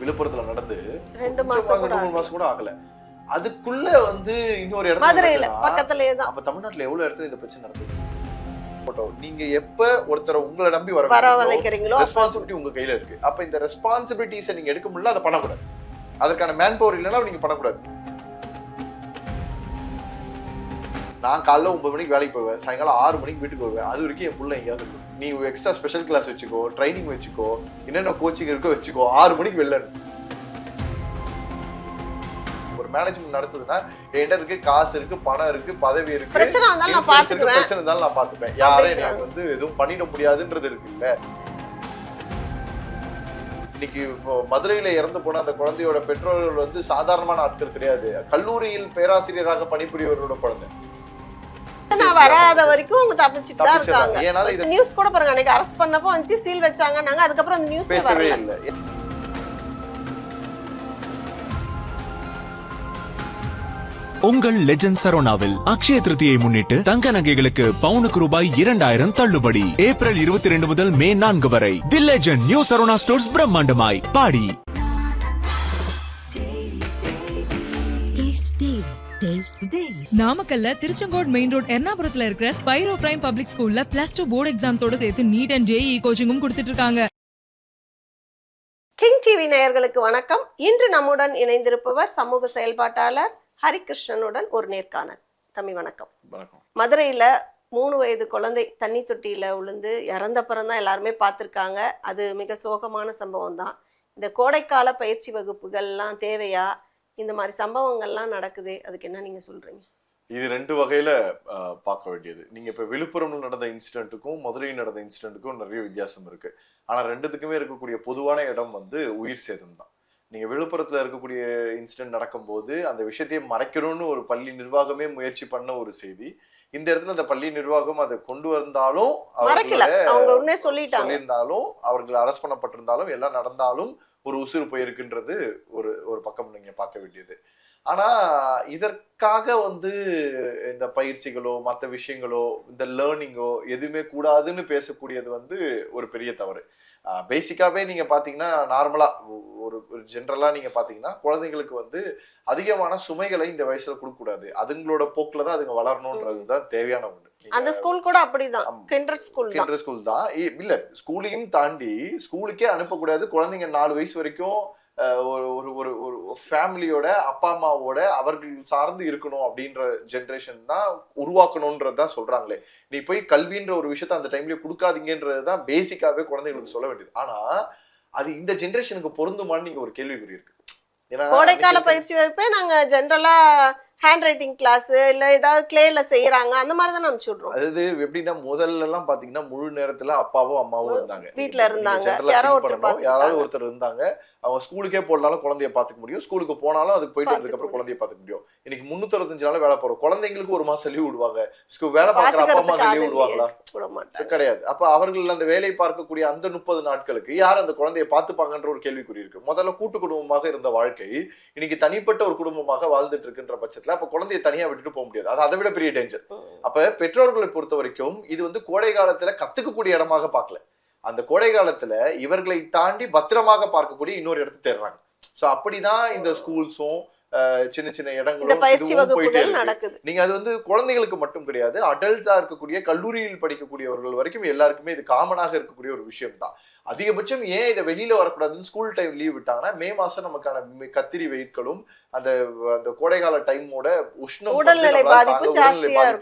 விழுப்புரத்துல நடந்து ரெண்டு மாசம் மூணு. மாசம் கூட ஆகல. அதுக்குள்ள வந்து இன்னொரு இடத்துல மதுரையில? பக்கத்துலயே தான். அப்ப தமிழ்நாட்டுல எவ்வளவு இடத்துல இந்த பிரச்சனை நடக்குது போட்டோ நீங்க எப்ப ஒருத்தரை உங்களை நம்பி வர வரவழைக்கிறீங்களோ ரெஸ்பான்சிபிலிட்டி உங்க கையில இருக்கு. அப்ப இந்த ரெஸ்பான்சிபிலிட்டிஸை நீங்க எடுக்க முடியல அதை பண்ணக்கூடாது. அதற்கான மேன் பவர் இல்லைன்னா நீங்க பண்ணக்கூடாது. நான் காலைல ஒன்பது மணிக்கு வேலைக்கு போவேன் சாயங்காலம் ஆறு மணிக்கு வீட்டுக்கு வருவேன். அது வரைக்கும் என் புள்ள எங்கேயாவது இருக்கும். நீ எக்ஸ்ட்ரா ஸ்பெஷல் கிளாஸ் வச்சுக்கோ ட்ரைனிங் வச்சுக்கோ என்னென்ன கோச்சிங் இருக்கோ வச்சுக்கோ ஆறு மணிக்கு வெளில. ஒரு மேனேஜ்மெண்ட் நடத்துதுன்னா என்கிட்ட இருக்கு காசு இருக்கு பணம் இருக்கு பதவி இருக்கு பிரச்சனை வந்தாலும் நான் influence இருக்கு, பாத்துக்குவேன் பிரச்சனை இருந்தாலும் நான் பாத்துப்பேன் யாரையும் அப்படின்றாங்க. எனக்கு வந்து எதுவும் பண்ணிட முடியாதுன்றது இருக்குல்ல. இன்னைக்கு இப்போ மதுரையில இறந்து போன அந்த குழந்தையோட பெற்றோர்கள் வந்து சாதாரணமான ஆட்கள் கிடையாது. கல்லூரியில் பேராசிரியராக பணிபுரியவரோட குழந்தை. வராத வரைக்கும் அவங்க தப்பிச்சுட்டு தான். இருக்காங்க. நியூஸ் கூட பாருங்க அன்னைக்கு அரெஸ்ட் பண்ணப்போ வந்துச்சு சீல் வச்சாங்க நாங்க அதுக்கப்புறம் அந்த நியூஸ் இல்லை. உங்கள் லெஜண்ட் சரோனாவில் அக்ஷய திருதியை முன்னிட்டு தங்க நகைகளுக்கு பவுனுக்கு ரூபாய் இரண்டாயிரம் தள்ளுபடி. ஏப்ரல் இருபத்தி ரெண்டு முதல் மே நான்கு வரை. The legend new Saravana stores பிரம்மாண்டமாய். பாடி. The Daily. நாமக்கல்ல திருச்செங்கோடு மெயின் ரோட் எர்ணாபுரத்துல இருக்கிற ஸ்பைரோ பிரைம் பப்ளிக் ஸ்கூல்ல பிளஸ் டூ போர்டு எக்ஸாம்ஸோட சேர்த்து நீட் அண்ட் ஜேஇ கோச்சிங்கும் கொடுத்துட்டு இருக்காங்க. கிங் டிவி நேயர்களுக்கு வணக்கம். இன்று நம்முடன் இணைந்திருப்பவர் சமூக செயல்பாட்டாளர் ஹரிகிருஷ்ணனுடன் ஒரு நேர்காணல். தம்பி வணக்கம். வணக்கம். மதுரையில மூணு வயது குழந்தை தண்ணி தொட்டியில விழுந்து இறந்தப்புறம் தான் எல்லாருமே பார்த்துருக்காங்க. அது மிக சோகமான சம்பவம் தான் இந்த கோடைக்கால பயிற்சி வகுப்புகள்லாம் தேவையா? இந்த மாதிரி சம்பவங்கள்லாம் நடக்குதே. அதுக்கு என்ன நீங்க சொல்றீங்க? இது ரெண்டு வகையில பார்க்க வேண்டியது. நீங்க இப்ப விழுப்புரம்ல நடந்த இன்சிடென்ட்டுக்கும் மதுரையில் நடந்த இன்சிடென்ட்டுக்கும் நிறைய வித்தியாசம் இருக்கு. ஆனா ரெண்டுத்துக்குமே இருக்கக்கூடிய பொதுவான இடம் வந்து உயிர் சேதம் தான். நீங்க விழுப்புரத்துல இருக்கக்கூடிய இன்சிடென்ட் நடக்கும்போது அந்த விஷயத்தையே மறைக்கணும்னு ஒரு பள்ளி நிர்வாகமே முயற்சி பண்ண ஒரு செய்தி. இந்த இடத்துல அந்த பள்ளி நிர்வாகம் அதை கொண்டு வந்தாலும் அவர்களை அவங்க சொல்லிட்டாங்க. சொல்லியிருந்தாலும் அவர்கள் அரெஸ்ட் பண்ணப்பட்டிருந்தாலும் எல்லாம் நடந்தாலும் ஒரு உசுறு போயிருக்குன்றது ஒரு ஒரு பக்கம் நீங்க பார்க்க வேண்டியது. ஆனா இதற்காக வந்து இந்த பயிற்சிகளோ மற்ற விஷயங்களோ இந்த லேர்னிங்கோ எதுவுமே கூடாதுன்னு பேசக்கூடியது வந்து ஒரு பெரிய தவறு. பேசிக்காவே நீங்க பாத்தீங்கன்னா நார்மலா ஒரு ஒரு ஜென்ரலா நீங்க பாத்தீங்கன்னா குழந்தைங்களுக்கு வந்து அதிகமான சுமைகளை இந்த வயசுல கொடுக்க கூடாது அதுங்களோட போக்குல தான் அதுங்க வளரணும்ன்றது தான் தேவையான நீங்க அந்த ஸ்கூல் கூட அப்படிதான். கிண்டர் ஸ்கூல் தான். கிண்டர் ஸ்கூல் தான். இல்ல ஸ்கூலையும் தாண்டி ஸ்கூலுக்கே அனுப்பக்கூடாது. குழந்தைங்க நாலு வயசு வரைக்கும் ஒரு ஒரு ஒரு ஒரு ஃபேமிலியோட அப்பா அம்மாவோட அவர்கள் சார்ந்து இருக்கணும் அப்படின்ற ஜென்ரேஷன் தான் உருவாக்கணும்ன்றது தான் சொல்றாங்களே. நீ போய் கல்வின்ற ஒரு விஷயத்த அந்த டைம்லயே கொடுக்காதீங்கன்றது தான் பேசிக்காவே குழந்தைங்களுக்கு சொல்ல வேண்டியது. ஆனா அது இந்த ஜென்ரேஷனுக்கு பொருந்துமான்னு நீங்க ஒரு கேள்விக்குறி இருக்கு. ஏன்னா கோடைக்கால பயிற்சி வகுப்பே நாங்க ஜென்ரலா ஹேண்ட் ரைட்டிங் கிளாஸ் இல்ல ஏதாவது கிளேல செய்யறாங்க அந்த மாதிரி தான் அனுப்பிச்சு விடுறோம். அதாவது எப்படின்னா முதல்ல எல்லாம் பாத்தீங்கன்னா முழு நேரத்துல அப்பாவும் அம்மாவும் இருந்தாங்க. வீட்ல இருந்தாங்க. யாரோ ஒருத்தர். யாராவது. ஒருத்தர் இருந்தாங்க. அவங்க ஸ்கூலுக்கே போடனாலும் குழந்தைய பாத்துக்க முடியும். ஸ்கூலுக்கு போனாலும் அதுக்கு போயிட்டு வந்ததுக்கு அப்புறம் குழந்தைய பாத்துக்க முடியும். இன்னைக்கு முன்னூத்தி நாள் வேலை போறோம். குழந்தைங்களுக்கு ஒரு மாசம் லீவ் விடுவாங்க. வேலை பார்க்குற அப்பா அம்மா லீவ் விடுவாங்களா? கிடையாது. அப்ப அவர்கள் அந்த வேலை பார்க்கக்கூடிய அந்த முப்பது நாட்களுக்கு யார் அந்த குழந்தைய பார்த்துப்பாங்கன்ற ஒரு கேள்விக்குறி இருக்கு. முதல்ல கூட்டு குடும்பமாக இருந்த வாழ்க்கை இன்னைக்கு தனிப்பட்ட ஒரு குடும்பமாக வாழ்ந்துட்டு இருக்குன்ற பட்சத்துல அப்ப குழந்தைய தனியா விட்டுட்டு போக முடியாது. அது அதை விட பெரிய டேஞ்சர். அப்ப பெற்றோர்களை பொறுத்த வரைக்கும் இது வந்து கோடை காலத்துல கத்துக்கக்கூடிய இடமாக பார்க்கல. அந்த கோடை காலத்துல இவர்களை தாண்டி பத்திரமாக பார்க்கக்கூடிய இன்னொரு இடத்தை தேடுறாங்க. சோ அப்படிதான் இந்த ஸ்கூல்ஸும் சின்ன சின்ன இடங்களும் போயிட்டே. நடக்குது. நீங்க அது வந்து குழந்தைகளுக்கு மட்டும் கிடையாது அடல்ட்டா இருக்கக்கூடிய கல்லூரியில் படிக்கக்கூடியவர்கள் வரைக்கும் எல்லாருக்குமே இது காமனாக இருக்கக்கூடிய ஒரு விஷயம் தான் அதிகபட்சம் ஏன் இதை வெளியில வரக்கூடாதுன்னு ஸ்கூல் டைம் லீவ் விட்டாங்கன்னா மே மாசம் நமக்கான கத்திரி வெயிட்களும் அந்த அந்த கோடைகால டைமோட உஷ்ணம் உடல்நிலை பாதிப்பு.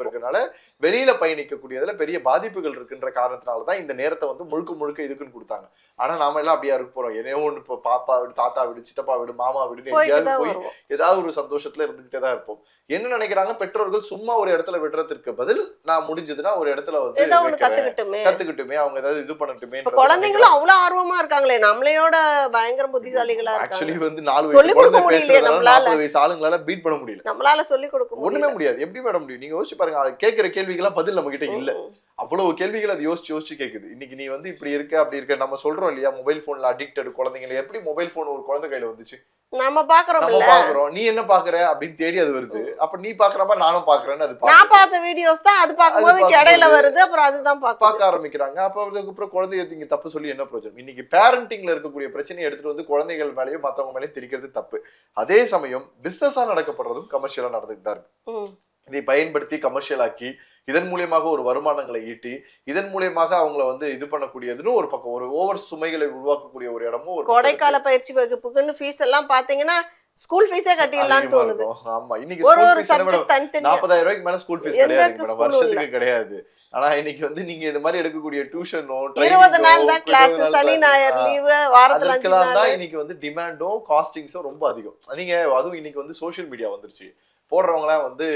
இருக்கனால வெளியில பயணிக்கக்கூடியதுல பெரிய பாதிப்புகள் இருக்குன்ற காரணத்தினால தான் இந்த நேரத்தை வந்து முழுக்க முழுக்க இதுக்குன்னு கொடுத்தாங்க. ஆனா நாம எல்லாம் அப்படியா இருக்க போறோம். என்னையோ ஒண்ணு இப்போ பாப்பா வீடு தாத்தா வீடு சித்தப்பா வீடு மாமா வீடுன்னு எங்கேயாவது போய் ஏதாவது ஒரு சந்தோஷத்துல இருந்துகிட்டே தான் இருப்போம். என்ன நினைக்கிறாங்க? பெற்றோர்கள் சும்மா ஒரு இடத்துல விடுறதுக்கு பதில் நான் முடிஞ்சதுன்னா ஒரு இடத்துல வந்து. கத்துக்கிட்டுமே. அவங்க ஏதாவது இது பண்ணட்டுமே குழந்தைங்களும் அவ்வளவு ஆர்வமா இருக்காங்களே. நம்மளையோட பயங்கர புத்திசாலிகளா ஆக்சுவலி வந்து நாலு வயசு கொடுக்க பேசுறதால நம்மளால. வயசு ஆளுங்களால பீட் பண்ண முடியல. நம்மளால சொல்லி கொடுக்க ஒண்ணுமே முடியல முடியாது. எப்படி மேடம் முடியும்? நீங்க யோசிச்சு பாருங்க. அது கேட்கிற கேள்விகள்லாம் பதில் நம்ம கிட்ட இல்ல. அவ்வளவு கேள்விகள் அது யோசிச்சு யோசிச்சு கேக்குது. இன்னைக்கு நீ வந்து இப்படி இருக்க அப்படி இருக்க. நம்ம சொல்றோம் இல்லையா மொபைல் போன்ல அடிக்டட் குழந்தைங்க எப்படி மொபைல் போன் ஒரு குழந்தை கையில வந்துச்சு? நம்ம பாக்குறோம் பாக்குறோம். நீ என்ன பாக்குற? அப்படின்னு தேடி அது வருது. அப்ப நீ பாக்குறப்ப நானும் பாக்குறேன்னு அது நான். பார்த்த வீடியோஸ் தான் அது பார்க்கும்போது இடையில வருது. அப்புறம் அதுதான் பார்க்க பாக்க ஆரம்பிக்கிறாங்க. அப்ப அதுக்கப்புறம் குழந்தைய தப்பு சொல்லி என்ன பிரயோஜனம்? இன்னைக்கு பேரண்டிங்ல இருக்கக்கூடிய பிரச்சனையை எடுத்துட்டு வந்து குழந்தைகள் மேலயும் மத்தவங்க மேலயும் திரிக்கிறது தப்பு. அதே சமயம் பிசினஸா நடக்கப்படுறதும் கமர்ஷியலா நடந்துட்டு தான் இருக்கு. இதை பயன்படுத்தி கமர்ஷியல் ஆக்கி இதன் மூலியமாக ஒரு வருமானங்களை ஈட்டி இதன் மூலியமாக அவங்கள வந்து இது பண்ணக்கூடியதுன்னு ஒரு பக்கம் ஒரு ஓவர் சுமைகளை உருவாக்கக்கூடிய ஒரு இடமும் ஒரு கோடைக்கால பயிற்சி வகுப்புக்குன்னு ஃபீஸ் எல்லாம் பாத்தீங்கன்னா ஸ்கூல் ஃபீஸே. கட்டிடலாம்னு தோணுது. ஆமா இன்னைக்கு ஒரு ஒரு fees என்ன madam? சப்ஜெக்ட் தனித்தனியா. நாற்பதாயிரம் ரூபாய்க்கு மேல ஸ்கூல் ஃபீஸ் கிடையாது. வருஷத்துக்கு கிடையாது. ஆனா இன்னைக்கு வந்து நீங்க இந்த மாதிரி எடுக்கக்கூடிய டியூஷனோ இருபது நாள் தான் கிளாஸ் சனி ஞாயிறு லீவு வாரத்துல அஞ்சு நாள் தான் இன்னைக்கு வந்து டிமாண்டும் காஸ்டிங்ஸும் ரொம்ப அதிகம். நீங்க அதுவும் இன்னைக்கு வந்து சோஷியல் மீடியா வந்துருச்சு. போடுறவங்கலாம் வந்து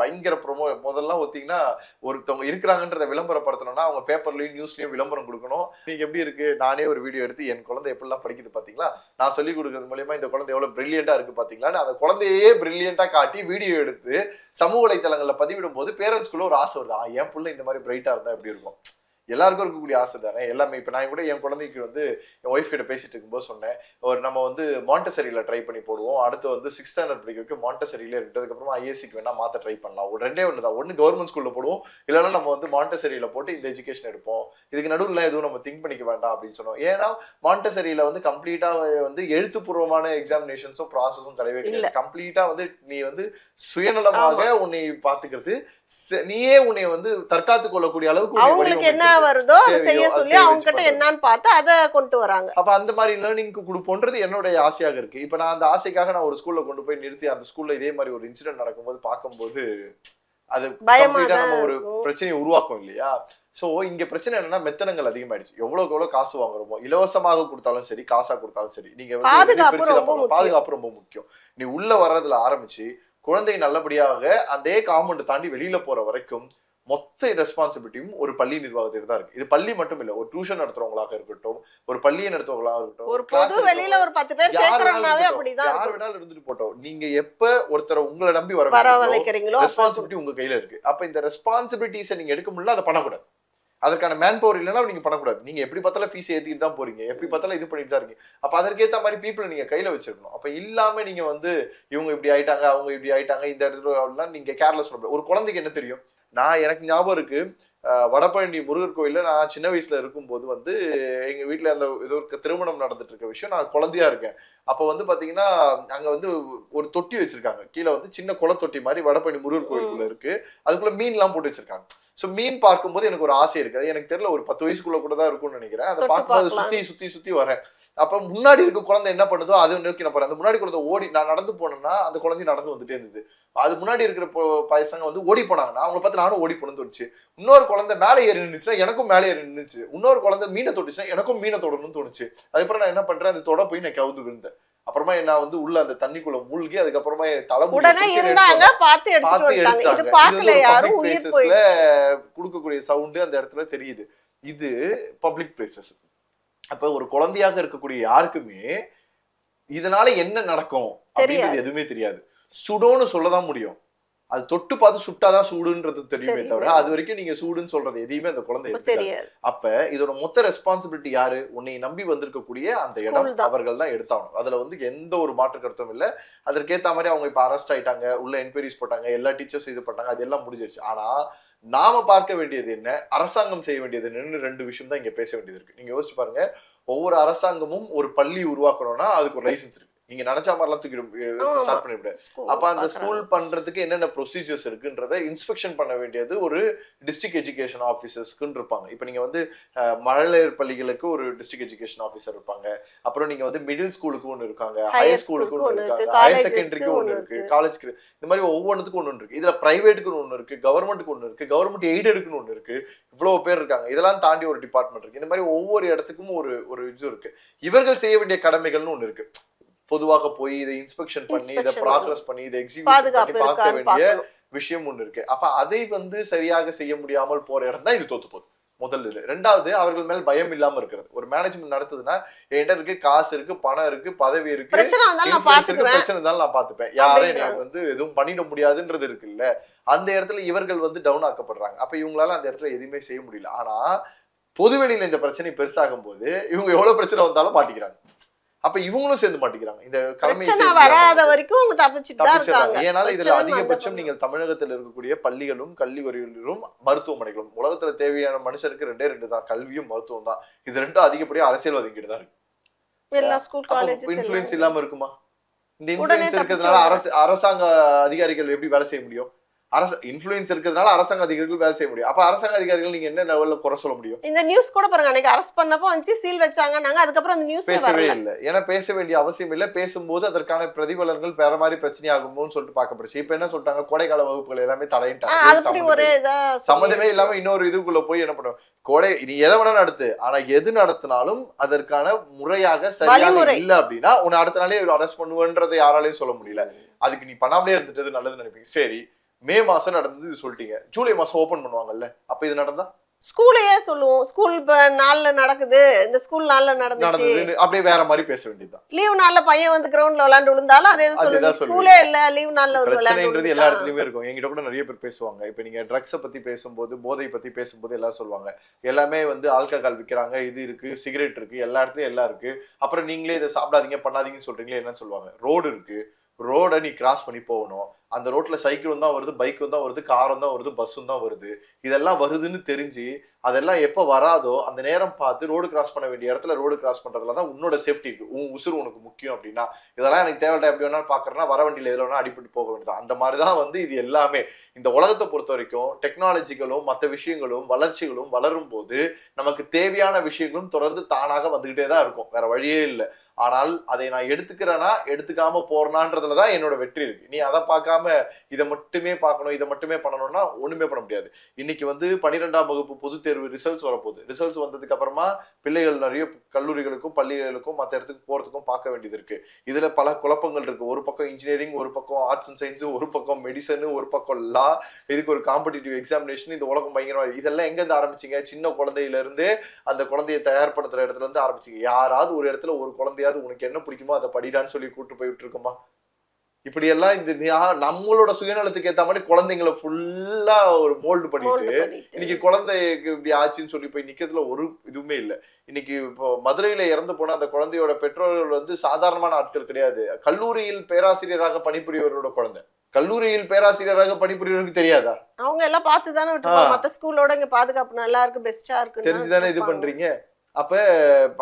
பயங்கர ப்ரொமோ முதல்லாம் ஒத்திங்கன்னா ஒருத்தவங்க இருக்கிறாங்கன்றத விளம்பரப்படுத்தணும்னா அவங்க பேப்பர்லயும் நியூஸ்லயும் விளம்பரம் கொடுக்கணும். நீங்க எப்படி இருக்கு? நானே ஒரு வீடியோ எடுத்து என் குழந்தை எப்படிலாம் படிக்குது பாத்தீங்களா? நான் சொல்லி கொடுக்கறது மூலியமா இந்த குழந்தை எவ்வளவு பிரில்லியண்டா இருக்கு பாத்தீங்களான்னு அந்த குழந்தையே பிரில்லியண்டா காட்டி வீடியோ எடுத்து சமூக வலைத்தளங்களில் பதிவிடும் போது பேரண்ட்ஸ்குள்ள ஒரு ஆசை வருது. என் புள்ள இந்த மாதிரி பிரைட்டா இருந்தா எப்படி இருக்கும்? எல்லாருக்கும் இருக்கக்கூடிய ஆசை தானே? எல்லாமே. இப்போ நான் கூட என் குழந்தைக்கு வந்து என் ஒய்ஃப் கிட்ட பேசிட்டு இருக்கும்போது சொன்னேன். ஒரு நம்ம வந்து மாண்டசரியில் ட்ரை பண்ணி போடுவோம். அடுத்து வந்து சிக்ஸ்த் ஸ்டாண்டர்ட் படிக்க வரைக்கும் மாண்டசரியில இருக்கு அதுக்கப்புறமா ஐஎஸ்சிக்கு வேணா மாத்த ட்ரை பண்ணலாம். ஒரு ரெண்டே ஒன்று தான். ஒன்று கவர்மெண்ட் ஸ்கூல்ல போடுவோம். இல்லைன்னா நம்ம வந்து மாண்டசரியில போட்டு இந்த எஜுகேஷன் எடுப்போம். இதுக்கு நடுவில் எதுவும் நம்ம திங்க் பண்ணிக்க வேண்டாம் அப்படின்னு சொன்னோம். ஏன்னா மாண்டசரியில வந்து கம்ப்ளீட்டா வந்து எழுத்துப்பூர்வமான எக்ஸாமினேஷன்ஸும் ப்ராசஸும் கிடையவே கிடையாது. கம்ப்ளீட்டா வந்து நீ வந்து சுயநலமாக உன்னை பாத்துக்கிறது ச- நீயே உன்னை வந்து தற்காத்து கொள்ளக்கூடிய அளவுக்கு என்ன. வருதோ அதை செய்ய சொல்லி அவங்க கிட்ட. என்னன்னு பார்த்து அதை கொண்டு வராங்க அப்ப அந்த மாதிரி லேர்னிங்க்கு கொடுப்போன்றது என்னுடைய ஆசையாக இருக்கு இப்ப நான் அந்த ஆசைக்காக நான் ஒரு ஸ்கூல்ல கொண்டு போய் நிறுத்தி அந்த ஸ்கூல்ல இதே மாதிரி ஒரு இன்சிடென்ட் நடக்கும்போது பார்க்கும்போது அது பயமா நம்ம ஒரு. பிரச்சனையை உருவாக்கும் இல்லையா சோ இங்க பிரச்சனை என்னன்னா மெத்தனங்கள் அதிகமாயிடுச்சு எவ்வளவுக்கு எவ்வளவு காசு வாங்குறோமோ இலவசமாக கொடுத்தாலும் சரி காசா கொடுத்தாலும் சரி நீங்க. பாதுகாப்பு ரொம்ப முக்கியம் நீ உள்ள வர்றதுல ஆரம்பிச்சு குழந்தை நல்லபடியாக அதே காம்பவுண்ட் தாண்டி வெளியில போற வரைக்கும் மொத்த ரெஸ்பான்சிபிலிட்டியும் ஒரு பள்ளி நிர்வாகத்திற்கு தான் இருக்கு. இது பள்ளி மட்டும் இல்ல ஒரு டியூஷன் நடத்துறவங்களாக இருக்கட்டும் ஒரு பள்ளியை நடத்துறவங்களாக இருக்கட்டும் ஒரு பொது வெளியில ஒரு பத்து பேர் இருக்கட்டும். அப்படிதான் யார். வேணாலும் இருந்துட்டு போட்டோம். நீங்க எப்ப ஒருத்தரை உங்களை நம்பி வர வர வைக்கிறீங்களோ, வளைக்கிறீங்களோ ரெஸ்பான்சிபிலிட்டி உங்க கையில இருக்கு. அப்ப இந்த ரெஸ்பான்சிபிலிட்டிஸை நீங்க எடுக்க முடியல அதை பண்ணக்கூடாது. அதற்கான மேன் பவர் இல்லைன்னா நீங்க பண்ணக்கூடாது. நீங்க எப்படி பார்த்தாலும் ஃபீஸ் ஏத்திட்டு தான் போறீங்க. எப்படி பார்த்தாலும் இது பண்ணிட்டு தான் இருக்கீங்க. அப்ப அதற்கேத்த மாதிரி பீப்புள் நீங்க கையில வச்சிருக்கணும். அப்ப இல்லாம நீங்க வந்து இவங்க இப்படி ஆயிட்டாங்க அவங்க இப்படி ஆயிட்டாங்க இந்த இடத்துல நீங்க கேர்லெஸ் ஒரு குழந்தைக்கு என்ன தெரியும்? நான் எனக்கு ஞாபகம் இருக்கு. வடபழனி முருகர் கோயில்ல நான் சின்ன வயசுல இருக்கும்போது வந்து எங்க வீட்ல அந்த ஏதோ ஒரு திருமணம் நடந்துட்டு இருக்க விஷயம். நான் குழந்தையா இருக்கேன். அப்ப வந்து பாத்தீங்கன்னா அங்க வந்து ஒரு தொட்டி வச்சிருக்காங்க. கீழே வந்து சின்ன குளத்தொட்டி மாதிரி வடபழனி முருகர் கோயிலுக்குள்ள இருக்கு. அதுக்குள்ள மீன் எல்லாம் போட்டு வச்சிருக்காங்க. சோ மீன் பார்க்கும்போது எனக்கு ஒரு ஆசை இருக்கு. அது எனக்கு தெரியல ஒரு பத்து வயசுக்குள்ள கூட தான் இருக்கும்னு நினைக்கிறேன். அதை பார்க்கும்போது. சுத்தி சுத்தி சுத்தி வரேன். அப்ப முன்னாடி இருக்க குழந்தை என்ன பண்ணுதோ அதை நோக்கி நான் அந்த முன்னாடி குழந்தை ஓடி நான் நடந்து போனேன்னா அந்த குழந்தை நடந்து வந்துட்டே இருந்தது. அது முன்னாடி இருக்கிற பசங்க வந்து ஓடி போனாங்கன்னா அவங்கள பார்த்து நானும் ஓடி போகணும்னு தோணுச்சு. இன்னொரு குழந்தை மேலே ஏறி நின்னுச்சுன்னா எனக்கும் மேலே ஏறி நின்னுச்சு. இன்னொரு குழந்தை மீனை தொட்டுச்சுன்னா எனக்கும் மீனை தொடணும்னு தோணுச்சு. அதுக்கப்புறம் நான் என்ன பண்றேன்? அந்த தொட போய் நான் கவுந்து விழுந்தேன். அப்புறமா நான் வந்து உள்ள அந்த தண்ணிக்குள்ள மூழ்கி அதுக்கப்புறமா உடனே இருந்தாங்க பார்த்து எடுத்துட்டு பார்த்து வந்துட்டாங்க. இது எடுத்தாங்க. பார்க்கல இது வந்து ஒரு யாரும் public உயிர் placesல போயிடுச்சு. கொடுக்கக்கூடிய சவுண்டு அந்த இடத்துல தெரியுது. இது பப்ளிக் பிளேசஸ் அப்ப ஒரு குழந்தையாக இருக்கக்கூடிய யாருக்குமே இதனால என்ன நடக்கும் அப்படின்றது எதுவுமே தெரியாது. சுடோன்னு சொல்லதான் முடியும். அது தொட்டு பார்த்து சுட்டாதான் சூடுன்றது தெரியுமே. தவிர அது வரைக்கும் நீங்க சூடுன்னு சொல்றது எதையுமே அந்த குழந்தை. தெரியாது. அப்ப இதோட மொத்த ரெஸ்பான்சிபிலிட்டி யாரு? உன்னை நம்பி வந்திருக்கக்கூடிய அந்த இடம். அவர்கள் தான் எடுத்தாகணும். அதுல வந்து எந்த ஒரு மாற்று கருத்தும் இல்ல. அதற்கேத்த மாதிரி அவங்க இப்ப அரெஸ்ட் ஆயிட்டாங்க. உள்ள என்கொயரிஸ் போட்டாங்க. எல்லா டீச்சர்ஸ் இது பண்ணாங்க அது எல்லாம் முடிஞ்சிருச்சு. ஆனா நாம பார்க்க வேண்டியது என்ன அரசாங்கம் செய்ய வேண்டியது என்னன்னு ரெண்டு விஷயம் தான் இங்க பேச வேண்டியது இருக்கு. நீங்க யோசிச்சு பாருங்க ஒவ்வொரு அரசாங்கமும் ஒரு பள்ளி உருவாக்கணும்னா அதுக்கு ஒரு லைசன்ஸ் இருக்கு. நீங்க நினைச்ச மாதிரிலாம் தூக்கி ஆமா. ஸ்டார்ட் பண்ணிவிட அப்ப அந்த. ஸ்கூல் பண்றதுக்கு என்னென்ன ப்ரொசீஜர்ஸ் இருக்குன்றத இன்ஸ்பெக்ஷன் பண்ண வேண்டியது ஒரு டிஸ்ட்ரிக்ட் எஜுகேஷன் ஆஃபீஸர்ஸ்க்குன்னு இருப்பாங்க. இப்போ நீங்க வந்து மழலையர் பள்ளிகளுக்கு ஒரு டிஸ்ட்ரிக்ட் எஜுகேஷன் ஆஃபீஸர் இருப்பாங்க. அப்புறம் நீங்க வந்து மிடில் ஸ்கூலுக்கு ஒன்று இருக்காங்க ஹையர் ஸ்கூலுக்கு க்கு ஒன்று இருக்காங்க இருக்கு, ஹையர் செகண்டரிக்கு க்கு ஒன்று இருக்கு. காலேஜ்க்கு இந்த மாதிரி ஒவ்வொன்றுத்துக்கும் ஒன்று இருக்கு. இதுல பிரைவேட்டுக்கு ஒன்று இருக்கு கவர்மெண்ட்டுக்கு ஒன்று இருக்கு கவர்மெண்ட் எய்டடுக்குன்னு ஒன்று இருக்கு. இவ்வளவு பேர் இருக்காங்க. இதெல்லாம் தாண்டி ஒரு டிபார்ட்மெண்ட் இருக்கு. இந்த மாதிரி ஒவ்வொரு இடத்துக்கும் ஒரு ஒரு இது இருக்கு. இவர்கள் செய்ய வேண்டிய கடமைகள்னு ஒன்று இருக்கு. பொதுவாக போய் இதை இன்ஸ்பெக்ஷன் பண்ணி இதை ப்ராக்ரஸ் பண்ணி இதை எக்ஸிக்யூட் பண்ணி பார்க்க வேண்டிய விஷயம் ஒன்று இருக்கு. அப்ப அதை வந்து சரியாக செய்ய முடியாமல் போற இடம் தான் இது தோத்து போகுது. முதல் இது. ரெண்டாவது அவர்கள் மேல் பயம் இல்லாம இருக்கிறது. ஒரு மேனேஜ்மெண்ட் நடத்துதுன்னா என்கிட்ட இருக்கு காசு இருக்கு பணம் இருக்கு பதவி இருக்கு பிரச்சனை இருக்கு, இருந்தாலும் நான் பாத்துப்பேன் யாரும். எனக்கு வந்து எதுவும் பண்ணிட முடியாதுன்றது இருக்குல்ல. அந்த இடத்துல இவர்கள் வந்து டவுன் ஆக்கப்படுறாங்க. அப்ப இவங்களால அந்த இடத்துல எதுவுமே செய்ய முடியல. ஆனா பொதுவெளியில இந்த பிரச்சனை பெருசாகும் போது இவங்க எவ்வளவு பிரச்சனை வந்தாலும் மாட்டிக்கிறாங்க. அப்ப இவங்களும் சேர்ந்து மாட்டிக்கிறாங்க. இந்த பிரச்சனை வராத வரைக்கும் அவங்க தப்பிச்சுட்டு தான் இருக்காங்க. தப்பிச்சிடறாங்க ஏனால இதுல அதிகபட்சம். நீங்கள் தமிழகத்தில் இருக்கக்கூடிய பள்ளிகளும் கல்லூரிகளும் மருத்துவமனைகளும். உலகத்துல தேவையான மனுஷனுக்கு ரெண்டே ரெண்டு தான். கல்வியும் மருத்துவம் தான். இது ரெண்டும் அதிகப்படியா அரசியல்வாதிங்கிட்டு தான் இருக்கு. இன்ஃபுளுன்ஸ் இல்லாம இருக்குமா? இந்த இன்ஃபுளுன்ஸ் இருக்கிறதுனால. அரசு அரசாங்க அதிகாரிகள் எப்படி வேலை செய்ய முடியும்? அரசு இன்ஃபுளுன்ஸ் இருக்கிறதுனால அரசாங்க அதிகாரிகள் வேலை செய்ய முடியும். அப்ப அரசாங்க அதிகாரிகள் நீங்க என்ன லெவல்ல குறை சொல்ல முடியும்? இந்த நியூஸ் கூட பாருங்க அன்னைக்கு அரெஸ்ட் பண்ணப்போ வந்துச்சு சீல் வச்சாங்க நாங்க அதுக்கப்புறம் அந்த நியூஸே பேசவே இல்லை. ஏன்னா பேச வேண்டிய அவசியம் இல்லை. பேசும்போது அதற்கான பிரதிபலன்கள் வேற மாதிரி பிரச்சனை ஆகுமோன்னு சொல்லிட்டு பார்க்கப்படுச்சு. இப்ப என்ன சொல்லிட்டாங்க? கோடைக்கால வகுப்புகள் எல்லாமே தடையிட்டாங்க சம்மந்தமே இல்லாம இன்னொரு இதுக்குள்ள போய் என்ன பண்ணுவோம் கோடை நீ எதை வேணா நடத்து. ஆனா எது நடத்தினாலும் அதற்கான முறையாக சரியாக. இல்ல அப்படின்னா உன்னை அடுத்த நாளே அரெஸ்ட் பண்ணுவேன்றதை யாராலையும் சொல்ல முடியல. அதுக்கு நீ பண்ணாமலே இருந்துட்டது நல்லதுன்னு நினைப்பீங்க. சரி மே மாசம் நடந்தது இது சொல்லிட்டீங்க. ஜூலை மாசம் ஓபன் பண்ணுவாங்கல்ல அப்ப இது நடந்தா ஸ்கூலையே சொல்லுவோம்? ஸ்கூல் நாள்ல நடக்குது. இந்த ஸ்கூல் நாள்ல நடந்துச்சு. அப்படியே வேற மாதிரி பேச வேண்டியதுதான் லீவ் நாள்ல பையன் வந்து கிரவுண்ட்ல விளையாண்டு விழுந்தாலும் அதே சொல்லுங்க. ஸ்கூலே இல்ல லீவ் நாள்ல வந்து பிரச்சனைன்றது எல்லா. இடத்துலயுமே இருக்கும். என்கிட்ட கூட நிறைய பேர் பேசுவாங்க. இப்ப நீங்க ட்ரக்ஸை பத்தி பேசும்போது போதை பத்தி பேசும்போது எல்லாரும் சொல்லுவாங்க. எல்லாமே வந்து ஆல்கஹால் விக்கிறாங்க இது இருக்கு சிகரெட் இருக்கு எல்லா இடத்துலயும் எல்லாம் இருக்கு. அப்புறம் நீங்களே இதை சாப்பிடாதீங்க பண்ணாதீங்கன்னு சொல்றீங்களே என்னன்னு சொல்லுவாங்க. ரோடு இருக்கு. ரோடை நீ கிராஸ் பண்ணி போகணும். அந்த ரோட்ல சைக்கிளும் தான் வருது பைக்கும் தான் வருது காரும் தான் வருது பஸ்ஸும் தான் வருது. இதெல்லாம் வருதுன்னு தெரிஞ்சு அதெல்லாம் எப்போ வராதோ அந்த நேரம் பார்த்து ரோடு கிராஸ் பண்ண வேண்டிய இடத்துல ரோடு கிராஸ் பண்ணுறதுல தான் உன்னோட சேஃப்டி இருக்கு. உன் உசுறு உனக்கு முக்கியம் அப்படின்னா இதெல்லாம் எனக்கு தேவையில்லை எப்படி வேணாலும் பார்க்குறேன்னா வர வண்டியில் எதில் வேணால் அடிப்பட்டு போக வேண்டியது அந்த மாதிரி தான் வந்து இது எல்லாமே. இந்த உலகத்தை பொறுத்த வரைக்கும் டெக்னாலஜிகளும் மற்ற விஷயங்களும் வளர்ச்சிகளும் வளரும் போது நமக்கு தேவையான விஷயங்களும் தொடர்ந்து தானாக வந்துக்கிட்டே தான் இருக்கும். வேற வழியே இல்லை. ஆனால் அதை நான் எடுத்துக்கிறேனா எடுத்துக்காம போறேனான்றதுல தான் என்னோட வெற்றி இருக்கு. நீ அதை பார்க்காம இதை மட்டுமே பார்க்கணும் இதை மட்டுமே பண்ணணும்னா ஒண்ணுமே பண்ண முடியாது. இன்னைக்கு வந்து பன்னிரெண்டாம் வகுப்பு பொது தேர்வு ரிசல்ட்ஸ் வரப்போகுது. ரிசல்ட்ஸ் வந்ததுக்கு அப்புறமா பிள்ளைகள் நிறைய கல்லூரிகளுக்கும் பள்ளிகளுக்கும் மற்ற இடத்துக்கு போறதுக்கும் பார்க்க வேண்டியது இருக்கு. இதுல பல குழப்பங்கள் இருக்கு. ஒரு பக்கம் இன்ஜினியரிங் ஒரு பக்கம் ஆர்ட்ஸ் அண்ட் சயின்ஸ் ஒரு பக்கம் மெடிசன் ஒரு பக்கம் லா இதுக்கு ஒரு காம்படிட்டிவ் எக்ஸாமினேஷன் இந்த உலகம் பயங்கரமா இதெல்லாம் எங்க இருந்து ஆரம்பிச்சீங்க? சின்ன குழந்தையில இருந்து அந்த குழந்தையை தயார்படுத்துற இடத்துல இருந்து ஆரம்பிச்சீங்க. யாராவது ஒரு இடத்துல ஒரு குழந்தையாவது உனக்கு என்ன பிடிக்குமோ அதை படிடான்னு சொல்லி கூட்டு போய் விட்டுருக்கோமா இப்படியெல்லாம் இந்த நம்மளோட சுயநலத்துக்கு ஏத்த மாதிரி குழந்தைங்களை ஃபுல்லா ஒரு மோல்டு பண்ணிட்டு. இன்னைக்கு குழந்தைக்கு இப்படி ஆச்சுன்னு சொல்லி போய் நிக்கிறதுல ஒரு இதுவுமே இல்லை. இன்னைக்கு இப்போ மதுரையில இறந்து போன அந்த குழந்தையோட பெற்றோர்கள் வந்து சாதாரணமான ஆட்கள் கிடையாது. கல்லூரியில் பேராசிரியராக பணிபுரியவரோட குழந்தை. கல்லூரியில் பேராசிரியராக பணிபுரியவருக்கு தெரியாதா? அவங்க எல்லாம் பார்த்து தானே ஸ்கூலோட இங்க பாதுகாப்பு நல்லா இருக்கு பெஸ்டா இருக்கு தெரிஞ்சுதானே இது பண்றீங்க? அப்ப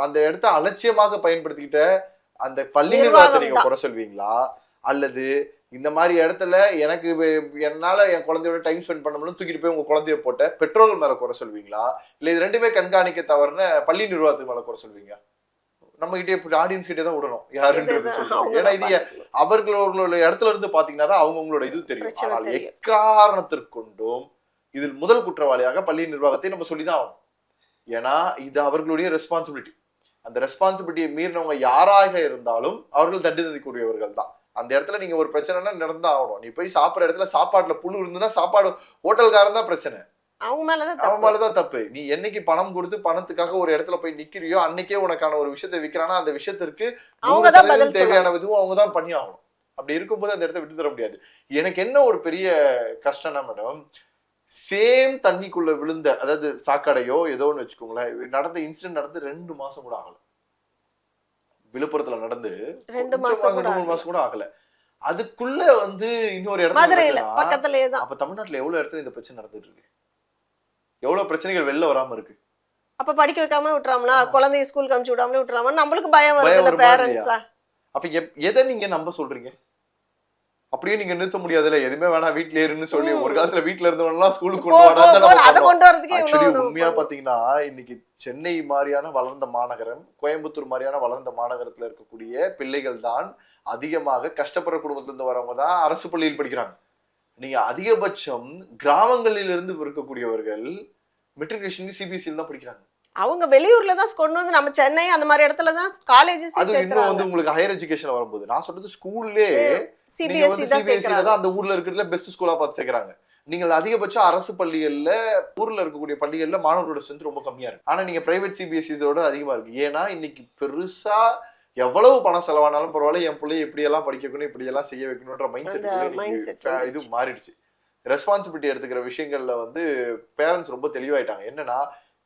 அந்த இடத்த அலட்சியமாக பயன்படுத்திக்கிட்ட அந்த பள்ளி நிர்வாகத்தை நீங்க தான். குறை சொல்வீங்களா? அல்லது இந்த மாதிரி இடத்துல எனக்கு என்னால என் குழந்தையோட டைம் ஸ்பெண்ட் பண்ண முடியும் தூக்கிட்டு போய் உங்க குழந்தைய போட்ட பெற்றோர்கள் மேல குறை சொல்வீங்களா? இல்ல இது ரெண்டுமே கண்காணிக்க தவறுன பள்ளி நிர்வாகத்துக்கு மேல குறை சொல்வீங்க? நம்ம கிட்டே இப்படி ஆடியன்ஸ் கிட்டே தான் விடணும் யாருன்றது சொல்றோம் ஏன்னா இது அவர்களோட இடத்துல இருந்து பாத்தீங்கன்னா தான் அவங்கவுங்களோட இது தெரியும். ஆனால். எக்காரணத்திற்கொண்டும் இதில் முதல் குற்றவாளியாக பள்ளி நிர்வாகத்தை நம்ம சொல்லிதான் ஆகணும். ஏன்னா இது அவர்களுடைய ரெஸ்பான்சிபிலிட்டி அந்த ரெஸ்பான்சிபிலிட்டியை மீறினவங்க யாராக இருந்தாலும் அவர்கள் தண்டனைக்குரியவர்கள் தான். அந்த இடத்துல நீங்க ஒரு பிரச்சனைனா நடந்தா ஆகணும். நீ போய் சாப்பிடுற இடத்துல சாப்பாட்டுல புழு இருந்ததுன்னா சாப்பாடு ஹோட்டல்காரன் தான் பிரச்சனை. அவங்க மேலதான் அவன் தப்பு. மேலதான் தப்பு. நீ என்னைக்கு பணம் கொடுத்து பணத்துக்காக ஒரு இடத்துல போய் நிக்கிறியோ அன்னைக்கே உனக்கான ஒரு விஷயத்தை விக்கிறானா அந்த விஷயத்திற்கு தேவையான இதுவும் அவங்க தான் பண்ணி ஆகணும் அப்படி இருக்கும்போது அந்த இடத்த விட்டு தர முடியாது. எனக்கு என்ன ஒரு பெரிய கஷ்டம்னா மேடம் சேம் தண்ணிக்குள்ள விழுந்த அதாவது சாக்கடையோ ஏதோ ஒன்று வச்சுக்கோங்களேன் நடந்த இன்சிடென்ட் நடந்து ரெண்டு மாசம் கூட ஆகல. விழுப்புரத்துல நடந்து ரெண்டு மாசம் மூணு. மாசம் கூட ஆகல. அதுக்குள்ள வந்து இன்னொரு இடத்துல மதுரையில? பக்கத்துலயே தான் அப்ப தமிழ்நாட்டுல எவ்வளவு இடத்துல இந்த பிரச்சனை நடந்துட்டு இருக்கு? எவ்வளவு பிரச்சனைகள் வெளில வராம இருக்கு? அப்ப படிக்க வைக்காம விட்டுறாமனா குழந்தைய ஸ்கூலுக்கு அனுப்பிச்சு விடாம விட்டுறாம? நம்மளுக்கு பயம் பேரண்ட்ஸா அப்ப எதை நீங்க நம்ப சொல்றீங்க? அப்படியே நீங்க நிறுத்த முடியாதுல்ல எதுவுமே வேணாம் வீட்லயே இருன்னு சொல்லி. ஒரு காலத்துல வீட்ல இருந்தவங்க ஸ்கூலுக்கு கொண்டு ஆக்சுவலி உண்மையா. பாத்தீங்கன்னா இன்னைக்கு சென்னை மாதிரியான வளர்ந்த மாநகரம் கோயம்புத்தூர் மாதிரியான வளர்ந்த மாநகரத்துல இருக்கக்கூடிய பிள்ளைகள் தான் அதிகமாக கஷ்டப்படுற குடும்பத்துல இருந்து வரவங்க தான் அரசு பள்ளியில் படிக்கிறாங்க நீங்க அதிகபட்சம் கிராமங்களில் இருந்து இருக்கக்கூடியவர்கள் மெட்ரிகுலேஷன் சிபிஎஸ்சியில் தான் படிக்கிறாங்க அவங்க வெளியூர்ல தான் கொண்டு வந்து நம்ம சென்னை அந்த மாதிரி இடத்துல தான் காலேஜஸ் அது இன்னும் வந்து உங்களுக்கு ஹையர் எஜுகேஷன் வரும்போது. நான் சொல்றது ஸ்கூல்லே சிபிஎஸ்சி வந்து தான் சிபிஎஸ்சில சேர்க்கறாங்க. தான் அந்த ஊர்ல இருக்கிறதுல பெஸ்ட் ஸ்கூலா பார்த்து சேர்க்கறாங்க. நீங்கள் அதிகபட்சம் அரசு பள்ளிகள்ல ஊர்ல இருக்கக்கூடிய பள்ளிகள்ல மாணவர்களோட ஸ்ட்ரென்த் ரொம்ப கம்மியா இருக்கு. ஆனா நீங்க பிரைவேட் சிபிஎஸ்சிஸோட அதிகமா இருக்கு. ஏன்னா இன்னைக்கு பெருசா எவ்வளவு பணம் செலவானாலும் பரவாயில்ல என் பிள்ளைய இப்படி எல்லாம் படிக்க வைக்கணும் இப்படி எல்லாம் செய்ய வைக்கணும்ன்ற மைண்ட் செட் இது. மாறிடுச்சு. ரெஸ்பான்சிபிலிட்டி எடுத்துக்கிற விஷயங்கள்ல வந்து பேரண்ட்ஸ் ரொம்ப தெளிவாயிட்டாங்க. என்னன்னா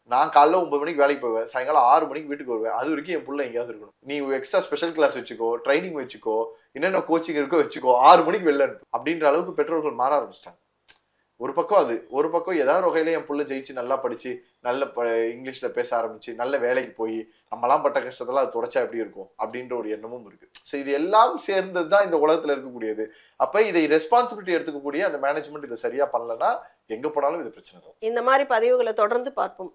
நான் காலைல ஒன்பது மணிக்கு வேலைக்கு போவேன் சாயங்காலம் ஆறு மணிக்கு வீட்டுக்கு வருவேன். அது வரைக்கும் என் பிள்ளை எங்கேயாவது இருக்கணும். நீ எக்ஸ்ட்ரா ஸ்பெஷல் கிளாஸ் வச்சுக்கோ ட்ரைனிங் வச்சுக்கோ என்னென்ன கோச்சிங் இருக்கோ வச்சுக்கோ ஆறு மணிக்கு வெளில அனுப்பு. அப்படின்ற அளவுக்கு பெற்றோர்கள் மாற ஆரம்பிச்சிட்டாங்க. ஒரு பக்கம் அது. ஒரு பக்கம் ஏதாவது வகையில என் பிள்ளை ஜெயிச்சு நல்லா படிச்சு நல்ல ப- இங்கிலீஷ்ல பேச ஆரம்பிச்சு நல்ல வேலைக்கு போய் நம்மலாம் பட்ட கஷ்டத்தெல்லாம் அது தொடச்சா எப்படி இருக்கும்? அப்படின்ற ஒரு எண்ணமும் இருக்கு. ஸோ இது எல்லாம் சேர்ந்தது தான் இந்த உலகத்துல இருக்கக்கூடியது. அப்ப இதை ரெஸ்பான்சிபிலிட்டி எடுத்துக்கக்கூடிய அந்த மேனேஜ்மெண்ட் இதை சரியா பண்ணலன்னா எங்க போனாலும் இது பிரச்சனை தான். இந்த மாதிரி பதிவுகளை தொடர்ந்து பார்ப்போம்.